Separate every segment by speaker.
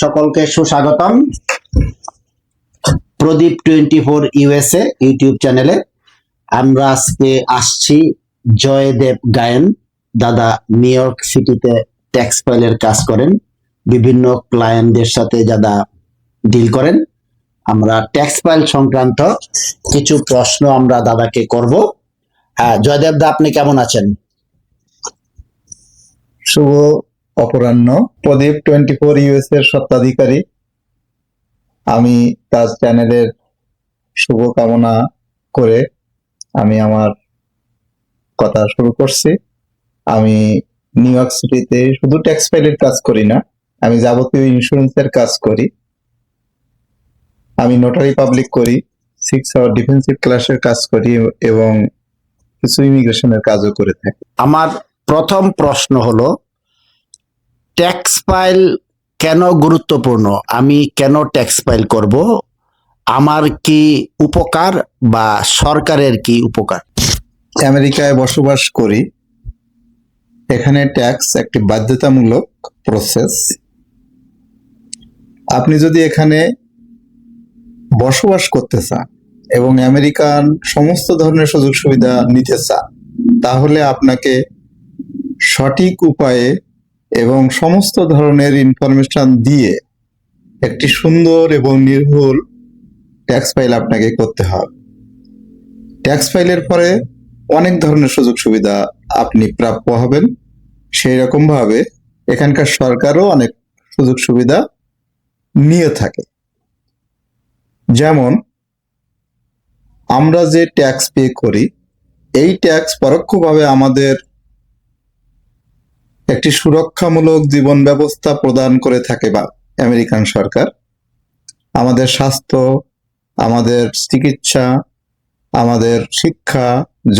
Speaker 1: সকলকে সুস্বাগতম। Pradip twenty four USA YouTube চ্যানেলে আমরা আজকে আসছি জয়দেব গায়েন, দাদা নিউ ইয়র্ক সিটিতে ট্যাক্স ফাইলের কাজ করেন। বিভিন্ন ক্লায়েন্টদের সাথে দাদা ডিল করেন। আমরা ট্যাক্স ফাইল সংক্রান্ত কিছু প্রশ্ন আমরা দাদাকে করব। হ্যাঁ জয়দেব দা, আপনি কেমন আছেন?
Speaker 2: শুভ অপরাহ্ন। প্রদীপ টোয়েন্টি ফোর ইউএস এর স্বত্বাধিকারী। আমি তার চ্যানেলের শুভকামনা করে আমি আমার কথা শুরু করছি। আমি নিউ ইয়র্ক সিটিতে শুধু ট্যাক্স ফাইলের কাজ করি না, আমি যাবতীয় ইন্স্যুরেন্সের কাজ করি। আমি নোটারি পাবলিক করি সিক্স আওয়ার ডিফেন্সিভ ক্লাসের কাজ করি এবং কিছু ইমিগ্রেশনের কাজও করে থাকি।
Speaker 1: আমার প্রথম প্রশ্ন হলো ট্যাক্স ফাইল কেন গুরুত্বপূর্ণ? আমি কেন ট্যাক্স ফাইল করব? আমার কি উপকার বা সরকারের কি উপকার?
Speaker 2: আমেরিকায় বসবাস করি। এখানে ট্যাক্স একটি বাধ্যতামূলক প্রসেস আপনি যদি এখানে বসবাস করতে চান এবং আমেরিকান সমস্ত ধরনের সুযোগ সুবিধা নিতে চান, তাহলে আপনাকে সঠিক উপায়ে এবং সমস্ত ধরনের ইনফরমেশন দিয়ে একটি সুন্দর এবং নির্ভুল ট্যাক্স ফাইল আপনাকে করতে হবে। ট্যাক্স ফাইলের পরে অনেক ধরনের সুযোগ সুবিধা আপনি প্রাপ্য হবেন। সেই রকম ভাবে এখানকার সরকারও অনেক সুযোগ সুবিধা নিয়ে থাকে। যেমন, আমরা যে ট্যাক্স পে করি, এই ট্যাক্স পরোক্ষভাবে আমাদের একটি সুরক্ষামূলক জীবন ব্যবস্থা প্রদান করে থাকে বা আমেরিকান সরকার। আমাদের স্বাস্থ্য, আমাদের চিকিৎসা, আমাদের শিক্ষা,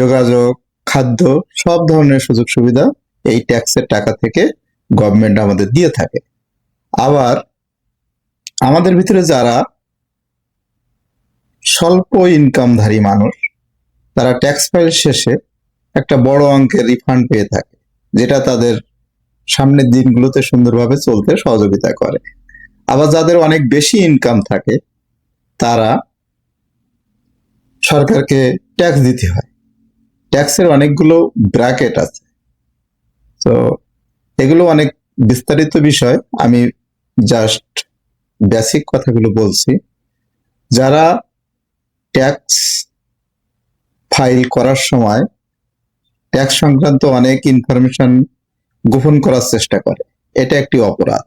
Speaker 2: যোগাযোগ, খাদ্য, সব ধরনের সুযোগ সুবিধা এই ট্যাক্সের টাকা থেকে গভর্নমেন্ট আমাদের দিয়ে থাকে। আবার আমাদের ভিতরে যারা স্বল্প ইনকামধারী মানুষ, তারা ট্যাক্স ফাইল শেষে একটা বড় অঙ্কের রিফান্ড পেয়ে থাকে, যেটা তাদের সামনের দিনগুলোতে সুন্দরভাবে চলতে সহযোগিতা করে। আবার যাদের অনেক বেশি ইনকাম থাকে, তারা সরকারকে ট্যাক্স দিতে হয়। ট্যাক্সের অনেকগুলো ব্র্যাকেট আছে। তো এগুলো অনেক বিস্তারিত বিষয়। আমি জাস্ট বেসিক কথাগুলো বলছি। যারা ট্যাক্স ফাইল করার সময় ট্যাক্স সংক্রান্ত অনেক ইনফরমেশন গোপন করার চেষ্টা করে। এটা একটি অপরাধ।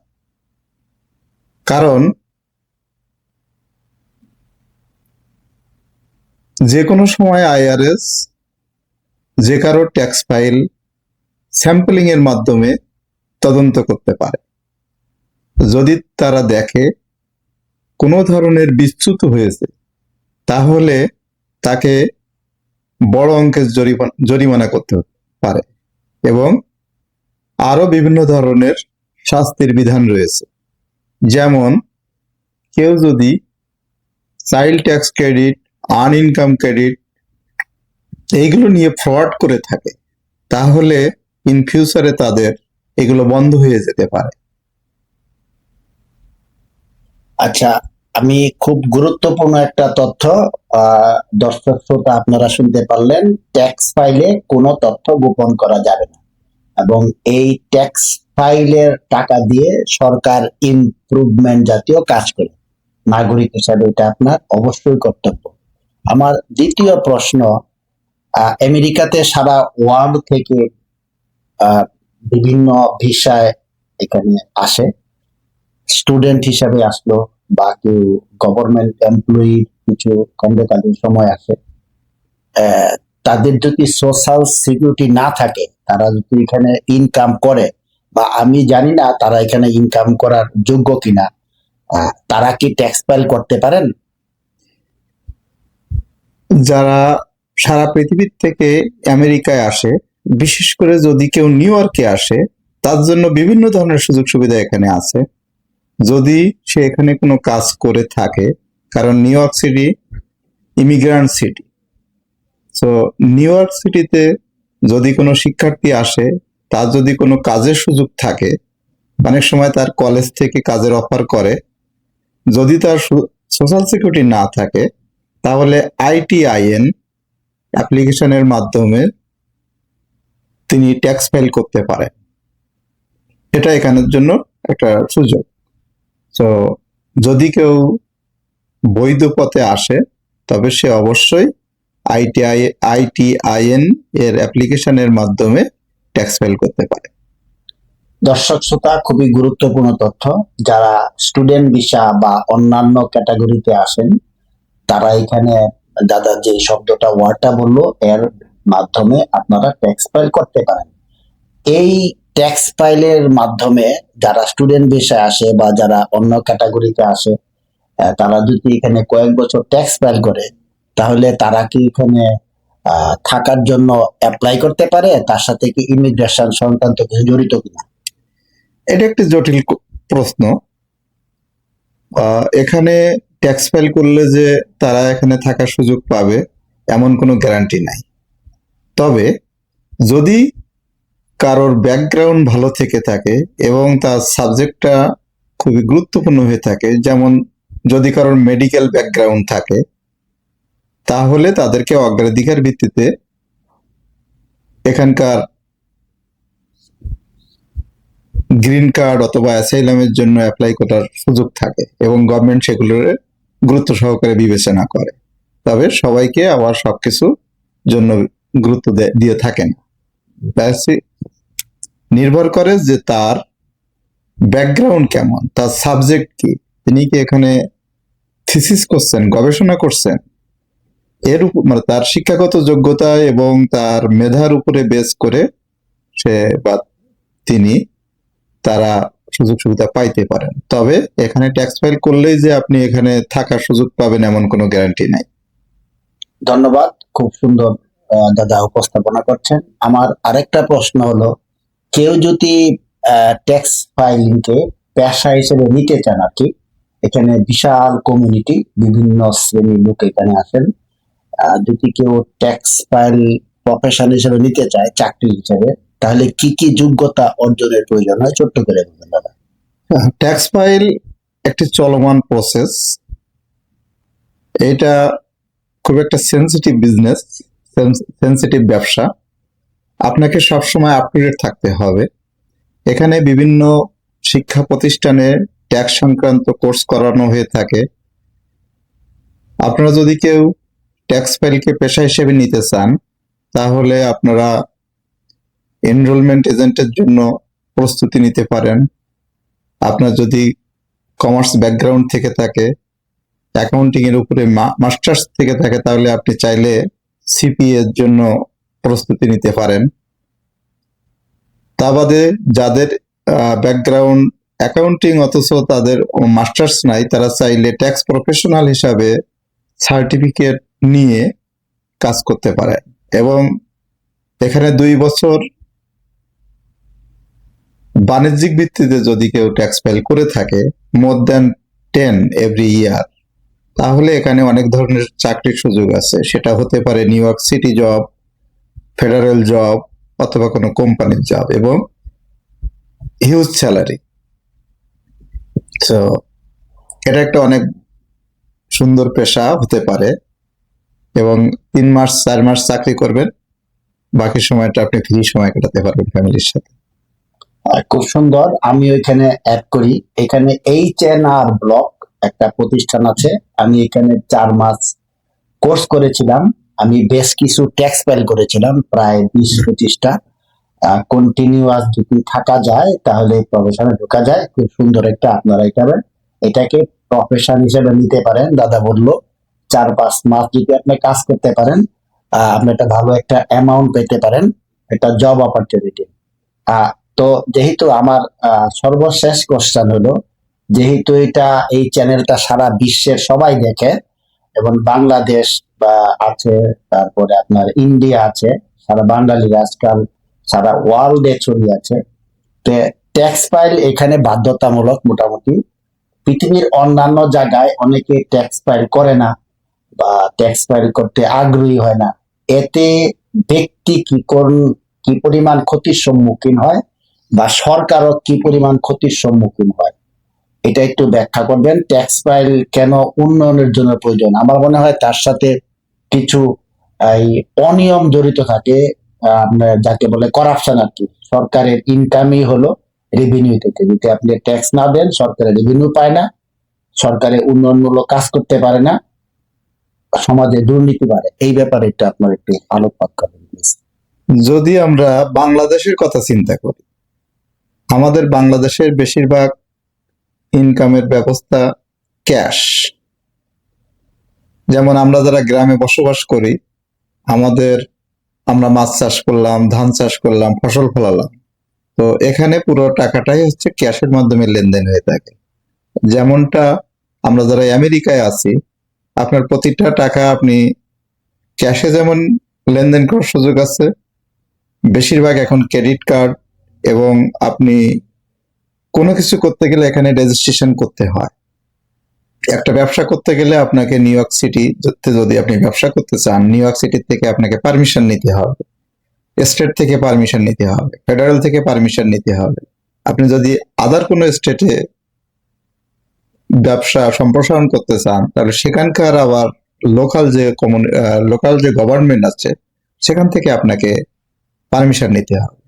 Speaker 2: কারণ যে কোনো সময় আইআরএস যে কারও ট্যাক্স ফাইল স্যাম্পলিং এর মাধ্যমে তদন্ত করতে পারে। যদি তারা দেখে কোনো ধরনের বিচ্যুত হয়েছে, তাহলে তাকে বড় অঙ্কের জরিমানা করতে পারে এবং আরও বিভিন্ন ধরনের শাস্তির বিধান রয়েছে। যেমন, কেউ যদি child tax credit earned income credit এইগুলো নিয়ে ফ্রড করে থাকে, তাহলে ইন ফিউচারে তাদের এগুলো বন্ধ হয়ে যেতে পারে।
Speaker 1: আচ্ছা আমি খুব গুরুত্বপূর্ণ একটা তথ্য দর্শক শ্রোতা আপনারা শুনতে পারলেন, ট্যাক্স ফাইলে কোনো তথ্য গোপন করা যাবে না। এবং এই ট্যাক্স ফাইলের টাকা দিয়ে সরকার ইমপ্রুভমেন্ট জাতীয় কাজ করে। নাগরিক হিসাবে এটা আপনার অবশ্যই কর্তব্য। আমার দ্বিতীয় প্রশ্ন আমেরিকাতে সারা ওয়ার্ল্ড থেকে বিভিন্ন ভিসায় এখানে আসে। স্টুডেন্ট হিসাবে আসলো বা কেউ গভর্নমেন্ট এমপ্লয়ি কিছু খণ্ডকালীন সময় আসে। তাদের যদি সোশ্যাল সিকিউরিটি না থাকে, তারা যদি এখানে ইনকাম করে, বা আমি জানি না তারা এখানে ইনকাম করার যোগ্য কিনা তারা কি ট্যাক্স ফাইল করতে পারেন?
Speaker 2: যারা সারা পৃথিবীর থেকে আমেরিকায় আসে, বিশেষ করে যদি কেউ নিউ ইয়র্কে আসে, তার জন্য বিভিন্ন ধরনের সুযোগ সুবিধা এখানে আছে। যদি সে এখানে কোনো কাজ করে থাকে, কারণ New York City immigrant city তো নিউ ইয়র্ক সিটিতে যদি কোনো শিক্ষার্থী আসে, তার যদি কোনো কাজের সুযোগ থাকে, অনেক সময় তার কলেজ থেকে কাজের অফার করে, যদি তার সোশ্যাল সিকিউরিটি না থাকে, তাহলে আইটিআইএন অ্যাপ্লিকেশনের মাধ্যমে তিনি ট্যাক্স ফাইল করতে পারে। এটা এখানের জন্য একটা সুযোগ। তো যদি কেউ বৈধ পথে আসে, তবে সে অবশ্যই আইটিআই আইটিআইএন এর অ্যাপ্লিকেশনের মাধ্যমে ট্যাক্স ফাইল করতে পারে।
Speaker 1: দর্শক শ্রোতা, খুবই গুরুত্বপূর্ণ তথ্য। যারা স্টুডেন্ট ভিসা বা অন্যান্য ক্যাটাগরিতে আসেন, তারা এখানে দাদা যে শব্দটা ওয়ার্ডটা বলল, এর মাধ্যমে আপনারা ট্যাক্স ফাইল করতে পারেন। এই ট্যাক্স ফাইলের মাধ্যমে যারা স্টুডেন্ট ভিসায় আসে বা যারা অন্য ক্যাটাগরিতে আসে তারা যদি এখানে কয়েক বছর ট্যাক্স ফাইল করে তাহলে তারা কি এখানে থাকার জন্য অ্যাপ্লাই করতে পারে? তার সাথে কি ইমিগ্রেশন সংক্রান্ত কিছু জড়িত কিনা?
Speaker 2: এটা একটি জটিল প্রশ্ন। এখানে ট্যাক্স ফাইল করলে যে তারা এখানে থাকার সুযোগ পাবে, এমন কোনো গ্যারান্টি নাই। তবে, যদি কারোর ব্যাকগ্রাউন্ড ভালো থেকে থাকে এবং তার সাবজেক্টটা খুবই গুরুত্বপূর্ণ হয়ে থাকে, যেমন যদি কারোর মেডিকেল ব্যাকগ্রাউন্ড থাকে তাহলে তাদেরকে অগ্রাধিকার ভিত্তিতে এখানকার গ্রিন কার্ড অথবা অ্যাসাইলামের জন্য অ্যাপ্লাই করার সুযোগ থাকে এবং গভর্নমেন্ট সেগুলোর গুরুত্ব সহকারে বিবেচনা করে। তবে সবাইকে আবার সবকিছু জন্য গুরুত্ব দিয়ে থাকে না নির্ভর করে যে তার ব্যাকগ্রাউন্ড কেমন, তার সাবজেক্ট কি। তিনি কি এখানে থিসিস করছেন, গবেষণা করছেন? এর উপর মানে তার শিক্ষাগত যোগ্যতা এবং তার মেধার উপরে বেস করে সে বা তিনি তারা সুযোগ সুবিধা পাইতে পারেন। তবে এখানে ট্যাক্স ফাইল করলেই যে আপনি এখানে থাকার সুযোগ পাবেন এমন কোনো গ্যারান্টি নাই।
Speaker 1: ধন্যবাদ। খুব সুন্দর দাদা উপস্থাপনা করছেন। আমার আরেকটা প্রশ্ন হলো, কেউ যদি ট্যাক্স ফাইলিংকে পেশা হিসেবে নিতে চান আর কি, এখানে বিশাল কমিউনিটি বিভিন্ন শ্রেণির লোক এখানে আসেন। যদি কেউ ট্যাক্স ফাইল প্রফেশন হিসেবে নিতে চায়, চাকরি হিসেবে, তাহলে কি কি যোগ্যতা অর্জনের প্রয়োজন হয়? ছোট্ট করে
Speaker 2: ট্যাক্স ফাইল একটি চলমান প্রসেস এটা খুব একটা সেন্সিটিভ বিজনেস সেন্সিটিভ ব্যবসা। আপনাকে সবসময় আপ টু ডেট থাকতে হবে। এখানে বিভিন্ন শিক্ষা প্রতিষ্ঠানে ট্যাক্স সংক্রান্ত কোর্স করানো হয়ে থাকে। আপনারা যদি কেউ ট্যাক্স ফাইলকে পেশা হিসেবে নিতে চান, তাহলে আপনারা এনরোলমেন্ট এজেন্টের জন্য প্রস্তুতি নিতে পারেন। আপনার যদি কমার্স ব্যাকগ্রাউন্ড থেকে থাকে অ্যাকাউন্টিং এর উপরে মাস্টার্স থেকে থাকে, তাহলে আপনি চাইলে সিপি এর জন্য প্রস্তুতি নিতে পারেন। তা বাদে যাদের ব্যাকগ্রাউন্ড অ্যাকাউন্টিং অথচ তাদের মাস্টার্স নাই, তারা চাইলে ট্যাক্স প্রফেশনাল হিসাবে সার্টিফিকেট নিয়ে কাজ করতে পারে। এবং এখানে দুই বছর বাণিজ্যিক ভিত্তিতে যদি কেউ ট্যাক্স ফাইল করে থাকে more than ten every year তাহলে এখানে অনেক ধরনের চাকরির সুযোগ আছে। সেটা হতে পারে New York City job federal job অথবা কোনো কোম্পানির জব এবং হিউজ স্যালারি তো এটা একটা অনেক সুন্দর পেশা হতে পারে। এবং তিন মাস, চার মাস চাকরি করবেন। বাকি সময়টা আপনি ফ্রি সময় কাটাতে পারবেন ফ্যামিলির সাথে।
Speaker 1: খুব সুন্দর। আমি ওইখানে অ্যাড করি। এখানে এইচ এন আর ব্লক একটা প্রতিষ্ঠান আছে। আমি এখানে চার মাস কোর্স করেছিলাম। আমি বেশ কিছু ট্যাক্স ফাইল করেছিলাম, প্রায় বিশ পঁচিশটা। কন্টিনিউয়াস যদি থাকা যায়, তাহলে প্রফেশনে ঢোকা যায়। খুব সুন্দর একটা আপনারা এখানে এটাকে প্রফেশন হিসেবে নিতে পারেন, দাদা বলল। চার পাঁচ মাস যদি আপনি কাজ করতে পারেন আপনি একটা ভালো একটা অ্যামাউন্ট পেতে পারেন, একটা জব অপরচুনিটি তো যেহেতু আমার সর্বশেষ কোশ্চেন হলো, যেহেতু এটা এই চ্যানেলটা সারা বিশ্বের সবাই দেখে, এবং বাংলাদেশ বা আছে, তারপরে আপনার ইন্ডিয়া আছে, সারা বাঙালিরা আজকাল সারা ওয়ার্ল্ডে ছড়িয়ে আছে, তো ট্যাক্স ফাইল এখানে বাধ্যতামূলক মোটামুটি, পৃথিবীর অন্যান্য জায়গায় অনেকে ট্যাক্স ফাইল করে না। বা ট্যাক্স ফাইল করতে আগ্রহী হয় না। এতে ব্যক্তি কি কোন কি পরিমাণ ক্ষতির সম্মুখীন হয় বা সরকারও কি পরিমাণ ক্ষতির সম্মুখীন হয়? এটা একটু ব্যাখ্যা করবেন। ট্যাক্স ফাইল কেন উন্নয়নের জন্য প্রয়োজন? আমার মনে হয় তার সাথে কিছু, এই অনিয়ম জড়িত থাকে যাকে বলে করাপশন আর কি। সরকারের ইনকামই হলো রেভিনিউ থেকে। যদি আপনি ট্যাক্স না দেন, সরকারের রেভিনিউ পায় না। সরকারের উন্নয়নমূলক কাজ করতে পারে না। সমাজে দুর্নীতি বাড়ে। এই ব্যাপারে একটু আপনার একটু আলোকপাত প্লিজ
Speaker 2: যদি আমরা বাংলাদেশের কথা চিন্তা করি, আমাদের বাংলাদেশের বেশিরভাগ ইনকামের ব্যবস্থা ক্যাশ যেমন আমরা যারা গ্রামে বসবাস করি, আমাদের আমরা মাছ চাষ করলাম, ধান চাষ করলাম, ফসল ফলালাম। তো এখানে পুরো টাকাটাই হচ্ছে ক্যাশের মাধ্যমে লেনদেন হয়ে থাকে। যেমনটা আমরা যারা আমেরিকায় আছি আপনার প্রতিটা টাকা আপনি ক্যাশে যেমন লেনদেন করার সুযোগ আছে, বেশিরভাগ এখন ক্রেডিট কার্ড এবং আপনি কোনো কিছু করতে গেলে এখানে রেজিস্ট্রেশন করতে হয়। একটা ব্যবসা করতে গেলে আপনাকে নিউ ইয়র্ক সিটি যদি আপনি ব্যবসা করতে চান নিউ ইয়র্ক সিটি থেকে আপনাকে পারমিশন নিতে হবে। স্টেট থেকে পারমিশন নিতে হবে। ফেডারেল থেকে পারমিশন নিতে হবে। আপনি যদি আদার কোনো স্টেটে ব্যবসা সম্প্রসারণ করতে চান, তাহলে সেখানকার আবার লোকাল যে কমন লোকাল যে গভর্নমেন্ট আছে, সেখান থেকে আপনাকে পারমিশন নিতে হবে।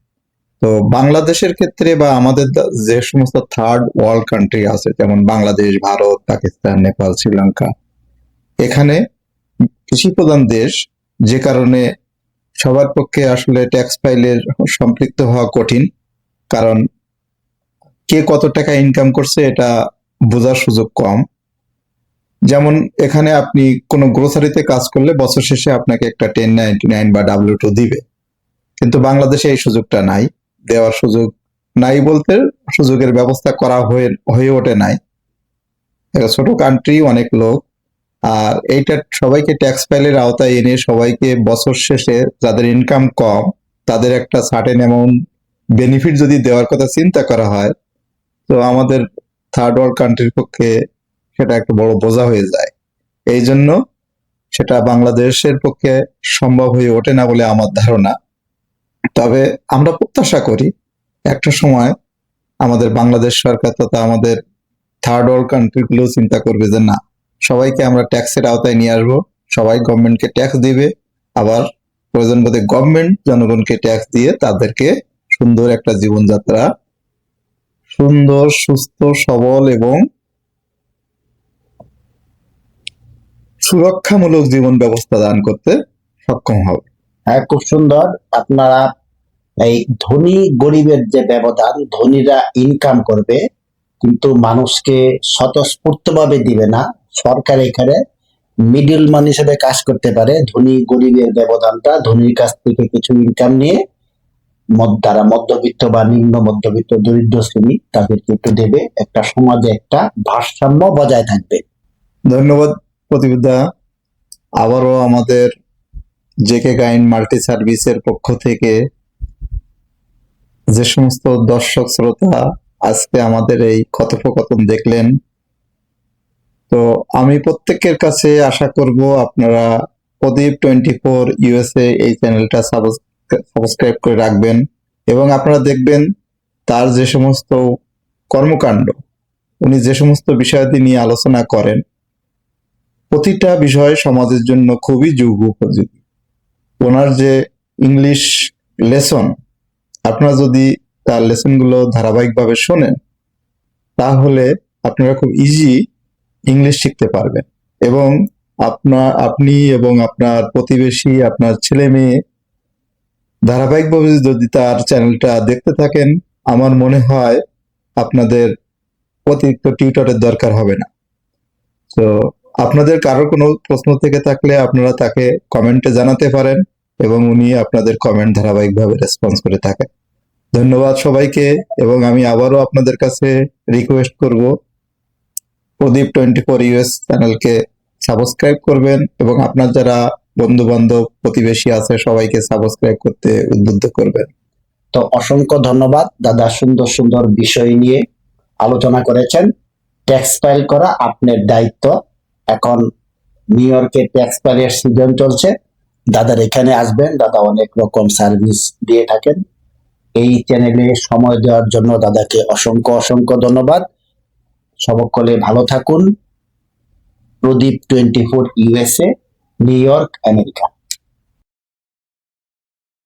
Speaker 2: তো বাংলাদেশের ক্ষেত্রে বা আমাদের যে সমস্ত থার্ড ওয়ার্ল্ড কান্ট্রি আছে, যেমন বাংলাদেশ, ভারত, পাকিস্তান, নেপাল, শ্রীলঙ্কা, এখানে কৃষি প্রধান দেশ, যে কারণে সবার পক্ষে আসলে ট্যাক্স ফাইলের সম্পৃক্ত হওয়া কঠিন। কারণ কে কত টাকা ইনকাম করছে, এটা বোঝার সুযোগ কম। যেমন এখানে আপনি কোনো গ্রোসারিতে কাজ করলে বছর শেষে আপনাকে একটা টেন নাইনটি নাইন বা ডাব্লিউ টু দিবে। কিন্তু বাংলাদেশে এই সুযোগটা নাই। দেওয়ার সুযোগ নাই বলতে সুযোগের ব্যবস্থা করা হয়ে হয়ে ওঠে নাই। এটা ছোট কান্ট্রি অনেক লোক। আর এইটা সবাইকে ট্যাক্স ফাইলের আওতায় এনে সবাইকে বছর শেষে যাদের ইনকাম কম, তাদের একটা সার্টেন অ্যামাউন্ট বেনিফিট যদি দেওয়ার কথা চিন্তা করা হয়, তো আমাদের থার্ড ওয়ার্ল্ড কান্ট্রির পক্ষে সেটা একটা বড় বোঝা হয়ে যায়। এই জন্য সেটা বাংলাদেশের পক্ষে সম্ভব হয়ে ওঠে না বলে আমার ধারণা। তবে আমরা প্রত্যাশা করি একটা সময় আমাদের বাংলাদেশ সরকার তথা আমাদের থার্ড ওয়ার্ল্ড কান্ট্রিগুলো চিন্তা করবে যে না, সবাইকে আমরা ট্যাক্সের আওতায় নিয়ে আসব, সবাই গভর্নমেন্টকে ট্যাক্স দিবে, আবার প্রয়োজন বোধে গভর্নমেন্ট জনগণকে ট্যাক্স দিয়ে তাদেরকে সুন্দর একটা জীবনযাত্রা সুন্দর, সুস্থ, সবল এবং সুরক্ষামূলক জীবন ব্যবস্থা দান করতে সক্ষম হবে
Speaker 1: হ্যাঁ খুব সুন্দর। আপনারা এই ধনী গরিবের যে ব্যবধান, ধনীরা ইনকাম করবে, কিন্তু মানুষকে স্বতঃস্ফূর্তভাবে দিবে না। সরকার এখানে মিডিল ম্যান হিসেবে কাজ করতে পারে। ধনী গরিবের ব্যবধানটা, ধনীর কাছ থেকে কিছু ইনকাম নিয়ে যারা মধ্যবিত্ত বা নিম্ন মধ্যবিত্ত দরিদ্র শ্রেণি, তাদেরকে একটু দেবে একটা সমাজে একটা ভারসাম্য বজায় থাকবে।
Speaker 2: ধন্যবাদ প্রতিবিদ্যা আবারও আমাদের জেকে গাইন মাল্টি সার্ভিসের পক্ষ থেকে যে সমস্ত দর্শক শ্রোতা আজকে আমাদের এই কথোপকথন দেখলেন, তো আমি প্রত্যেকের কাছে আশা করব আপনারা প্রদীপ টোয়েন্টি ফোর ইউএসএ এই চ্যানেলটা সাবস্ক্রাইব করে রাখবেন এবং আপনারা দেখবেন তার যে সমস্ত কর্মকাণ্ড, উনি যে সমস্ত বিষয়াদি নিয়ে আলোচনা করেন, প্রতিটা বিষয় সমাজের জন্য খুবই যুগ উপযোগী। ওনার যে ইংলিশ লেসন, আপনারা যদি তার লেসনগুলো ধারাবাহিকভাবে শোনেন, তাহলে আপনারা খুব ইজি ইংলিশ শিখতে পারবেন। এবং আপনার, আপনি এবং আপনার প্রতিবেশী, আপনার ছেলে মেয়ে ধারাবাহিকভাবে যদি তার চ্যানেলটা দেখতে থাকেন, আমার মনে হয় আপনাদের অতিরিক্ত টিউটরের দরকার হবে না। তো আপনাদের কারও কোনো প্রশ্ন থেকে থাকলে আপনারা তাকে কমেন্টে জানাতে পারেন এবং উনি আপনাদের কমেন্ট ধারাবাহিকভাবে রেসপন্স করে থাকেন। ধন্যবাদ সবাইকে এবং আমি আবারও আপনাদের কাছে রিকোয়েস্ট করব, প্রদীপ টোয়েন্টি ফোর ইউএস চ্যানেলকে সাবস্ক্রাইব করবেন এবং আপনার যারা বন্ধু বান্ধব প্রতিবেশী আছে, সবাইকে সাবস্ক্রাইব করতে উদ্বুদ্ধ করবেন।
Speaker 1: তো অসংখ্য ধন্যবাদ। দাদা সুন্দর সুন্দর বিষয় নিয়ে আলোচনা করেছেন। ট্যাক্স ফাইল করা আপনার দায়িত্ব। এখন নিউ ইয়র্কে ট্যাক্স ফাইলের সিজন চলছে। দাদার এখানে আসবেন। দাদা অনেক রকম সার্ভিস দিয়ে থাকেন। এই চ্যানেলে সময় দেওয়ার জন্য দাদাকে অসংখ্য অসংখ্য ধন্যবাদ। সবকলে ভালো থাকুন। Pradip twenty four USA New York America